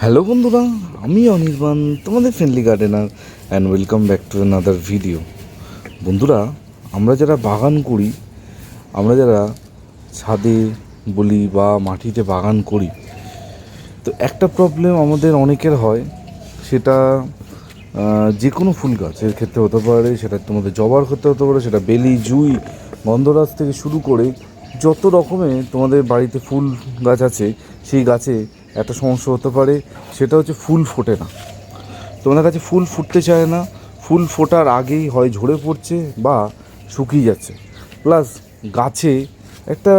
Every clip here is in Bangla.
হ্যালো বন্ধুরা, আমি অনির্বাণ, তোমাদের friendly gardener and welcome back to another video বন্ধুরা, আমরা যারা বাগান করি, আমরা যারা ছাদে, বলি বা মাটিতে বাগান করি, তো একটা প্রবলেম আমাদের অনেকের হয়, সেটা যে কোনো ফুল গাছের ক্ষেত্রে হতে পারে, সেটা তোমাদের জবার ক্ষেত্রে হতে পারে, সেটা বেলি, জুই গন্ধরাজ থেকে শুরু করে, যত রকমের তোমাদের বাড়িতে ফুল গাছ আছে, সেই গাছে একটা সমস্যা হতে পারে, সেটা হচ্ছে ফুল ফোটে না। তোমাদের কাছে ফুল ফুটতে চায় না, ফুল ফোটার আগেই হয় ঝরে পড়ছে বা শুকিয়ে যাচ্ছে। প্লাস গাছে একটা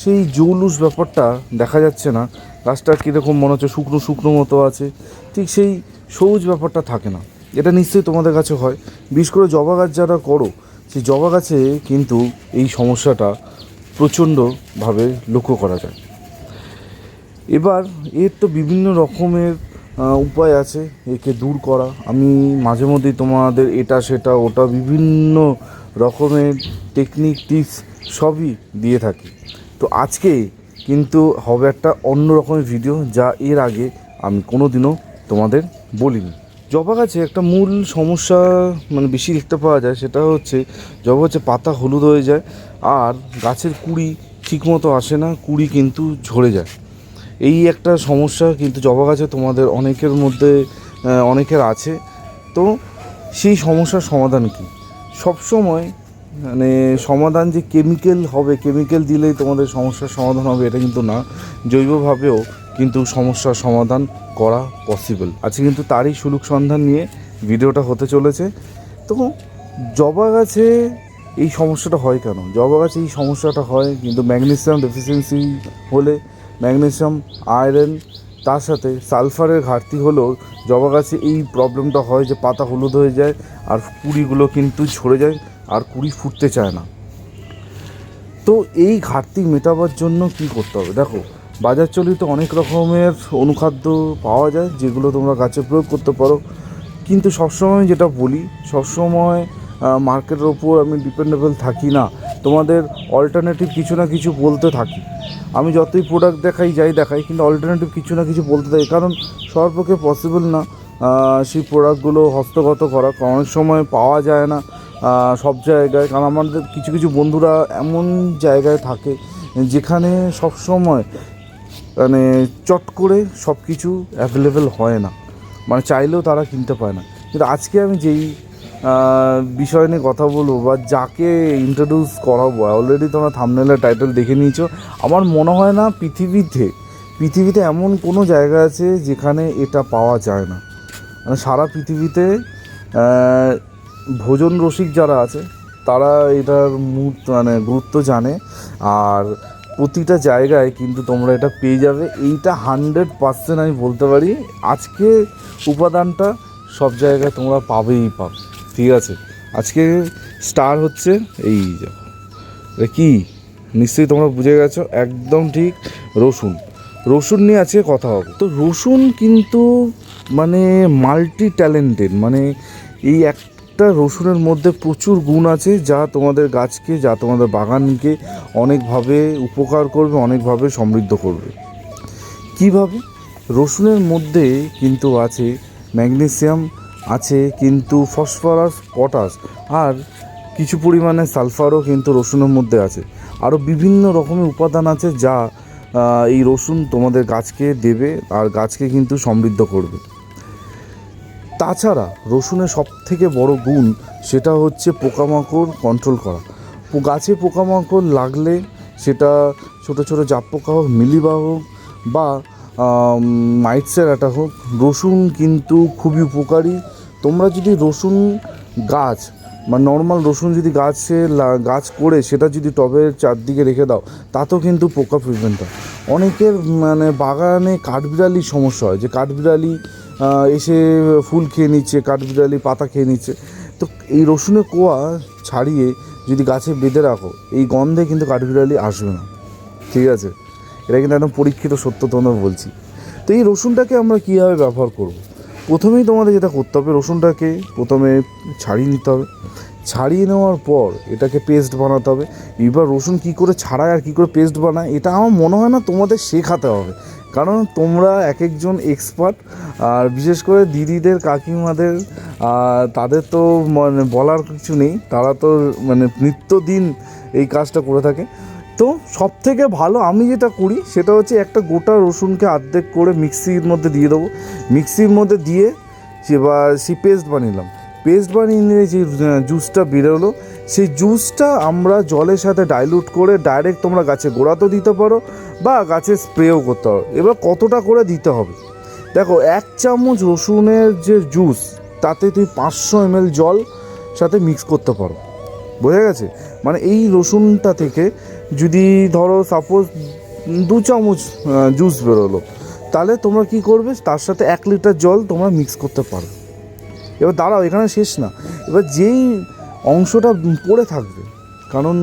সেই জৌলুস ব্যাপারটা দেখা যাচ্ছে না, গাছটা কীরকম মনে হচ্ছে শুকনো শুকনো মতো আছে, ঠিক সেই সবুজ ব্যাপারটা থাকে না। এটা নিশ্চয়ই তোমাদের কাছে হয়। বিশেষ করে জবা গাছ যারা করো সেই জবা গাছে কিন্তু এই সমস্যাটা প্রচণ্ডভাবে লক্ষ্য করা যায়। এবার এর তো বিভিন্ন রকমের উপায় আছে একে দূর করা। আমি মাঝে মধ্যেই তোমাদের এটা, সেটা, ওটা বিভিন্ন রকমের টেকনিক টিপস সবই দিয়ে থাকি। তো আজকে কিন্তু হবে একটা অন্য রকমের ভিডিও যা এর আগে আমি কোনো দিনও তোমাদের বলিনি। জবা গাছে একটা মূল সমস্যা মানে বেশি দেখতে পাওয়া যায়, সেটা হচ্ছে জবা গাছে পাতা হলুদ হয়ে যায় আর গাছের কুড়ি ঠিকমতো আসে না, কুড়ি কিন্তু ঝরে যায়। এই একটা সমস্যা, কিন্তু জবা গাছে তোমাদের অনেকের মধ্যে অনেকের আছে। তো সেই সমস্যার সমাধান কী? সবসময় মানে সমাধান যে কেমিক্যাল হবে, কেমিক্যাল দিলেই তোমাদের সমস্যার সমাধান হবে, এটা কিন্তু না। জৈবভাবেও কিন্তু সমস্যার সমাধান করা পসিবল আজকে কিন্তু তারই সুলুক সন্ধান নিয়ে ভিডিওটা হতে চলেছে। তো জবা গাছে এই সমস্যাটা হয় কেন? জবা গাছে এই সমস্যাটা হয় কিন্তু ম্যাগনেসিয়াম ডেফিসিয়েন্সি হলে ম্যাগনেসিয়াম, আয়রন, তার সাথে সালফারের ঘাটতি হলেও জবা গাছে এই প্রবলেমটা হয় যে পাতা হলুদ হয়ে যায় আর কুড়িগুলো কিন্তু ঝরে যায় আর কুড়ি ফুটতে চায় না। তো এই ঘাটতি মেটাবার জন্য কি করতে হবে? দেখো, বাজার চলিত অনেক রকমের অনুখাদ্য পাওয়া যায় যেগুলো তোমরা গাছে প্রয়োগ করতে পারো। কিন্তু সবসময় যেটা বলি, সবসময় মার্কেটের ওপর আমি ডিপেন্ডেবল থাকি না। তোমাদের অল্টারনেটিভ কিছু না কিছু বলতে থাকি। আমি যতই প্রোডাক্ট দেখাই, যাই দেখাই, কিন্তু অল্টারনেটিভ কিছু না কিছু বলতে থাকি। কারণ সবার পক্ষে পসিবল না সেই প্রোডাক্টগুলো হস্তগত করা। অনেক সময় পাওয়া যায় না সব জায়গায়। কারণ আমাদের কিছু কিছু বন্ধুরা এমন জায়গায় থাকে, যেখানে সব সময় মানে চট করে সব কিছু অ্যাভেলেবেল হয় না। মানে চাইলেও তারা কিনতে পায় না। কিন্তু আজকে আমি যেই বিষয় নিয়ে কথা বলব বা যাকে ইন্ট্রোডিউস করাবো। অলরেডি তোমরা থামনেলের টাইটেল দেখে নিয়েছো। আমার মনে হয় না পৃথিবীতে পৃথিবীতে এমন কোনো জায়গা আছে যেখানে এটা পাওয়া যায় না। মানে সারা পৃথিবীতে ভোজন রসিক যারা আছে, তারা এটার মুহূর্ত মানে গুরুত্ব জানে। আর প্রতিটা জায়গায় কিন্তু তোমরা এটা পেয়ে যাবে। এইটা হান্ড্রেড পার্সেন্ট আমি বলতে পারি। আজকে উপাদানটা সব জায়গায় তোমরা পাবেই পাবে। ঠিক আছে। আজকে স্টার হচ্ছে এই কি? নিশ্চয়ই তোমরা বুঝে গেছো। একদম ঠিক রসুন। রসুন নিয়ে আজকে কথা হবে। তো রসুন কিন্তু মানে মাল্টি ট্যালেন্টেড মানে এই একটা রসুনের মধ্যে প্রচুর গুণ আছে যা তোমাদের গাছকে, যা তোমাদের বাগানকে অনেকভাবে উপকার করবে, অনেকভাবে সমৃদ্ধ করবে। কীভাবে? রসুনের মধ্যে কিন্তু আছে ম্যাগনেসিয়াম আছে কিন্তু ফসফরাস, পটাশ আর কিছু পরিমাণে সালফারও কিন্তু রসুনের মধ্যে আছে। আরও বিভিন্ন রকমের উপাদান আছে যা এই রসুন তোমাদের গাছকে দেবে আর গাছকে কিন্তু সমৃদ্ধ করবে। তাছাড়া রসুনের সব থেকে বড় গুণ সেটা হচ্ছে পোকামাকড় কন্ট্রোল করা। গাছে পোকামাকড় লাগলে সেটা ছোট ছোট জাপ পোকা হোক, মিলিবা হোক বা মাইটসের অ্যাটাক হোক, রসুন কিন্তু খুবই উপকারী। তোমরা যদি রসুন গাছ বা নর্মাল রসুন যদি গাছে গাছ করে সেটা যদি টবের চারদিকে রেখে দাও, তাতেও কিন্তু পোকা প্রিভেন্ট হয় অনেকের মানে বাগানে কাঠবিড়ালির সমস্যা হয়, যে কাঠবিড়ালি এসে ফুল খেয়ে নিচ্ছে, কাঠবিড়ালি পাতা খেয়ে নিচ্ছে। তো এই রসুনের কোয়া ছাড়িয়ে যদি গাছে বেঁধে রাখো, এই গন্ধে কিন্তু কাঠবিড়ালি আসবে না। ঠিক আছে? এটা কিন্তু একদম পরীক্ষিত সত্য তোমাদের বলছি। তো এই রসুনটাকে আমরা কীভাবে ব্যবহার করব। প্রথমেই তোমাদের যেটা করতে হবে, রসুনটাকে প্রথমে ছাড়িয়ে নিতে হবে। ছাড়িয়ে নেওয়ার পর এটাকে পেস্ট বানাতে হবে। এবার রসুন কী করে ছাড়ায় আর কী করে পেস্ট বানায়, এটা আমার মনে হয় না তোমাদের শেখাতে হবে। কারণ তোমরা এক একজন এক্সপার্ট আর বিশেষ করে দিদিদের, কাকিমাদের তাদের তো মানে বলার কিছু নেই। তারা তো মানে নিত্যদিন এই কাজটা করে থাকে। তো সব থেকে ভালো আমি যেটা করি সেটা হচ্ছে একটা গোটা রসুনকে অর্ধেক করে মিক্সির মধ্যে দিয়ে দেবো। মিক্সির মধ্যে দিয়ে সে বা সেই পেস্ট বানিলাম। পেস্ট বানিয়ে নিয়ে যে জুসটা বেরোলো, সেই জুসটা আমরা জলের সাথে ডাইলুট করে ডাইরেক্ট তোমরা গাছে গোড়াতেও দিতে পারো বা গাছে স্প্রেও করতে পারো। এবার কতটা করে দিতে হবে? দেখো, এক চামচ রসুনের যে জুস তাতে তুমি পাঁচশো এমএল জল সাথে মিক্স করতে পারো। বোঝা গেছে? মানে এই রসুনটা থেকে যদি ধরো সাপোজ দু চামচ জুস বেরোলো, তাহলে তোমরা কি করবে? তার সাথে এক লিটার জল তোমরা মিক্স করতে পারো। এবার দাঁড়াও, এখানে শেষ না। এবার যেই অংশটা পড়ে থাকবে, কারণ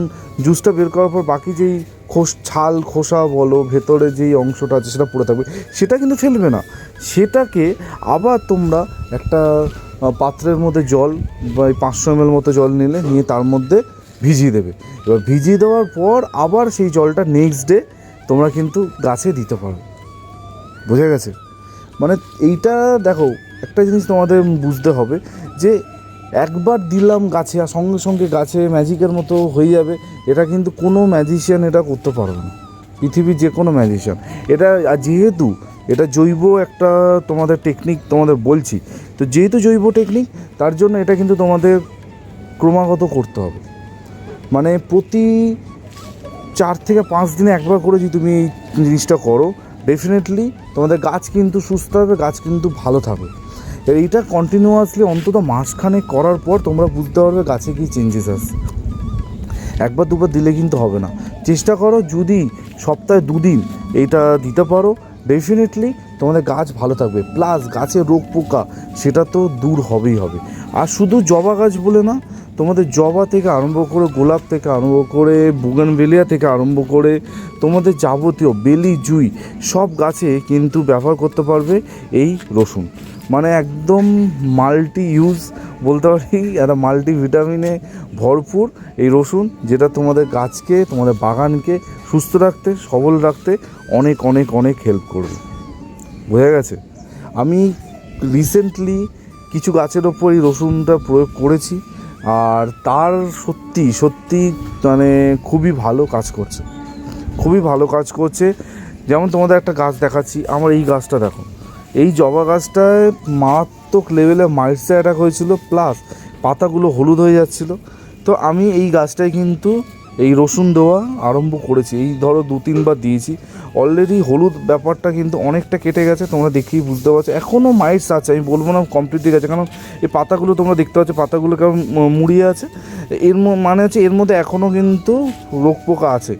জুসটা বের করার পর বাকি যেই খোস, ছাল, খোসা বলো, ভেতরে যেই অংশটা আছে সেটা পড়ে থাকবে, সেটা কিন্তু ফেলবে না। সেটাকে আবার তোমরা একটা পাত্রের মধ্যে জল বা পাঁচশো এমএল মতো জল নিলে, নিয়ে তার মধ্যে ভিজিয়ে দেবে। এবার ভিজিয়ে দেওয়ার পর আবার সেই জলটা নেক্সট ডে তোমরা কিন্তু গাছে দিতে পারো। বোঝা গেছে? মানে এইটা দেখো, একটা জিনিস তোমাদের বুঝতে হবে যে একবার দিলাম গাছে আর সঙ্গে সঙ্গে গাছে ম্যাজিকের মতো হয়ে যাবে, এটা কিন্তু কোনো ম্যাজিশিয়ান এটা করতে পারবে না। পৃথিবীর যে কোনো ম্যাজিশিয়ান এটা যেহেতু এটা জৈব একটা তোমাদের টেকনিক তোমাদের বলছি, তো যেহেতু জৈব টেকনিক তার জন্য এটা কিন্তু তোমাদের ক্রমাগত করতে হবে। মানে প্রতি চার থেকে পাঁচ দিনে একবার করে যদি তুমি এই জিনিসটা করো ডেফিনেটলি তোমাদের গাছ কিন্তু সুস্থ হবে, গাছ কিন্তু ভালো থাকবে। এইটা কন্টিনিউয়াসলি অন্তত মাসখানেক করার পর তোমরা বুঝতে পারবে গাছে কি চেঞ্জেস আসছে। একবার দুবার দিলে কিন্তু হবে না। চেষ্টা করো যদি সপ্তাহে দুদিন এইটা দিতে পারো ডেফিনেটলি তোমাদের গাছ ভালো থাকবে। প্লাস গাছের রোগ পোকা, সেটা তো দূর হবেই হবে। আর শুধু জবা গাছ বলে না তোমাদের জবা থেকে আরম্ভ করে, গোলাপ থেকে আরম্ভ করে বুগানবেলিয়া থেকে আরম্ভ করে, তোমাদের যাবতীয় বেলি, জুই, সব গাছে কিন্তু ব্যবহার করতে পারবে এই রসুন। মানে একদম মাল্টি ইউজ বলতে পারি, একটা মাল্টি ভিটামিনে ভরপুর এই রসুন, যেটা তোমাদের গাছকে, তোমাদের বাগানকে সুস্থ রাখতে, সবল রাখতে অনেক অনেক অনেক হেল্প করবে। বোঝা গেছে? আমি রিসেন্টলি কিছু গাছের ওপর এই রসুনটা প্রয়োগ করেছি। আর তার সত্যি সত্যি মানে খুবই ভালো কাজ করছে। খুবই ভালো কাজ করছে। যেমন তোমাদের একটা গাছ দেখাচ্ছি, আমার এই গাছটা দেখো। এই জবা গাছটায় মারাত্মক লেভেলে মাইটসে অ্যাটাক হয়েছিল প্লাস পাতাগুলো হলুদ হয়ে যাচ্ছিল। তো আমি এই গাছটায় কিন্তু এই রসুন দেওয়া আরম্ভ করেছি। এই ধরো দু তিনবার দিয়েছি। অলরেডি হলুদ ব্যাপারটা কিন্তু অনেকটা কেটে গেছে, তোমরা দেখেই বুঝতে পারছ। এখনও মাইটস আছে, আমি বলব না কমপ্লিটলি গেছে কারণ এই পাতাগুলো তোমরা দেখতে পাচ্ছ, পাতাগুলো কেমন মুড়িয়ে আছে। এর মানে হচ্ছে এর মধ্যে এখনও কিন্তু রোগ পোকা আছে।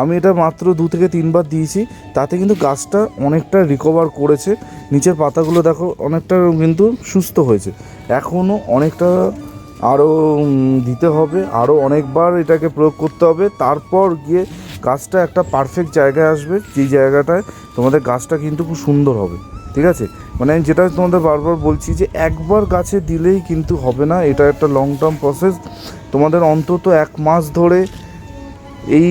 আমি এটা মাত্র দু থেকে তিনবার দিয়েছি, তাতে কিন্তু গাছটা অনেকটা রিকভার করেছে। নিচের পাতাগুলো দেখো অনেকটা কিন্তু সুস্থ হয়েছে। এখনও অনেকটা আরও দিতে হবে আরও অনেকবার এটাকে প্রয়োগ করতে হবে। তারপর গিয়ে গাছটা একটা পারফেক্ট জায়গায় আসবে, যেই জায়গাটায় তোমাদের গাছটা কিন্তু খুব সুন্দর হবে, ঠিক আছে? মানে আমি যেটা তোমাদের বারবার বলছি যে একবার গাছে দিলেই কিন্তু হবে না, এটা একটা লং টার্ম প্রসেস তোমাদের অন্তত এক মাস ধরে এই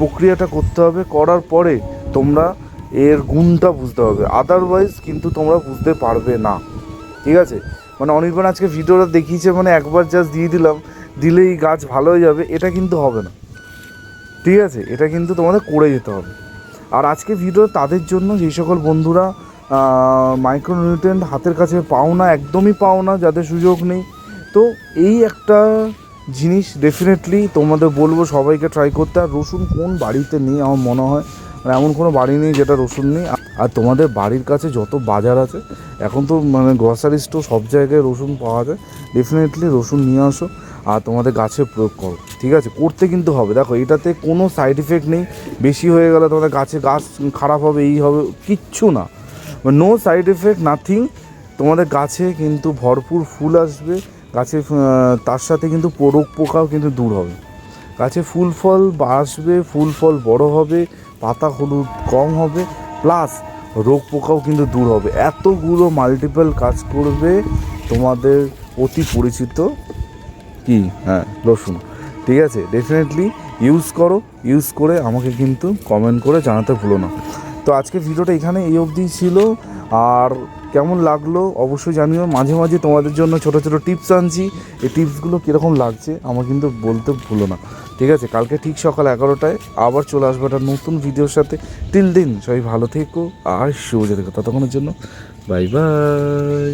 প্রক্রিয়াটা করতে হবে, করার পরে তোমরা এর গুণটা বুঝতে হবে আদারওয়াইজ কিন্তু তোমরা বুঝতে পারবে না, ঠিক আছে? মানে অনির্বাণ আজকে ভিডিওটা দেখিয়েছে মানে একবার জাস্ট দিয়ে দিলাম, দিলেই গাছ ভালো হয়ে যাবে, এটা কিন্তু হবে না। ঠিক আছে? এটা কিন্তু তোমাদের করে যেতে হবে। আর আজকে ভিডিও তাদের জন্য যেই সকল বন্ধুরা মাইক্রোনিউট্রেন্ট হাতের কাছে পাও না, একদমই পাও না, যাদের সুযোগ নেই, তো এই একটা জিনিস ডেফিনেটলি তোমাদের বলব, সবাইকে ট্রাই করতে আর রসুন কোন বাড়িতে নেই, আমার মনে হয় মানে এমন কোনো বাড়ি নেই যেটা রসুন নেই। আর তোমাদের বাড়ির কাছে যত বাজার আছে, এখন তো মানে গ্রসারি স্টোর সব জায়গায় রসুন পাওয়া যায়। ডেফিনেটলি রসুন নিয়ে আসো আর তোমাদের গাছে প্রয়োগ করো, ঠিক আছে? করতে কিন্তু হবে। দেখো, এটাতে কোনো সাইড এফেক্ট নেই। বেশি হয়ে গেলে তোমাদের গাছে গাছ খারাপ হবে, এই হবে, কিচ্ছু না। নো সাইড এফেক্ট নাথিং তোমাদের গাছে কিন্তু ভরপুর ফুল আসবে। গাছে তার সাথে কিন্তু রোগ পোকাও কিন্তু দূর হবে। গাছে ফুল ফল আসবে, ফুল ফল বড় হবে, পাতা হলুদ কম হবে। প্লাস রোগ পোকাও কিন্তু দূর হবে। এতগুলো মাল্টিপল কাজ করবে তোমাদের অতি পরিচিত কি? হ্যাঁ রসুন। ঠিক আছে? ডেফিনেটলি ইউজ করো ইউজ করে আমাকে কিন্তু কমেন্ট করে জানাতে ভুলো না। তো আজকে ভিডিওটা এখানে এই অবধি ছিল। আর কেমন লাগল অবশ্যই জানিও। মাঝে মাঝে তোমাদের জন্য ছোট ছোট টিপস আনছি। এই টিপসগুলো কীরকম লাগছে আমার কিন্তু বলতে ভুলো না। ঠিক আছে, কালকে ঠিক সকাল এগারোটায় আবার চলে আসব একটা নতুন ভিডিওর সাথে। টিল দিন সবাই ভালো থেকো আর শুভ যেতে ততক্ষণের জন্য বাই বাই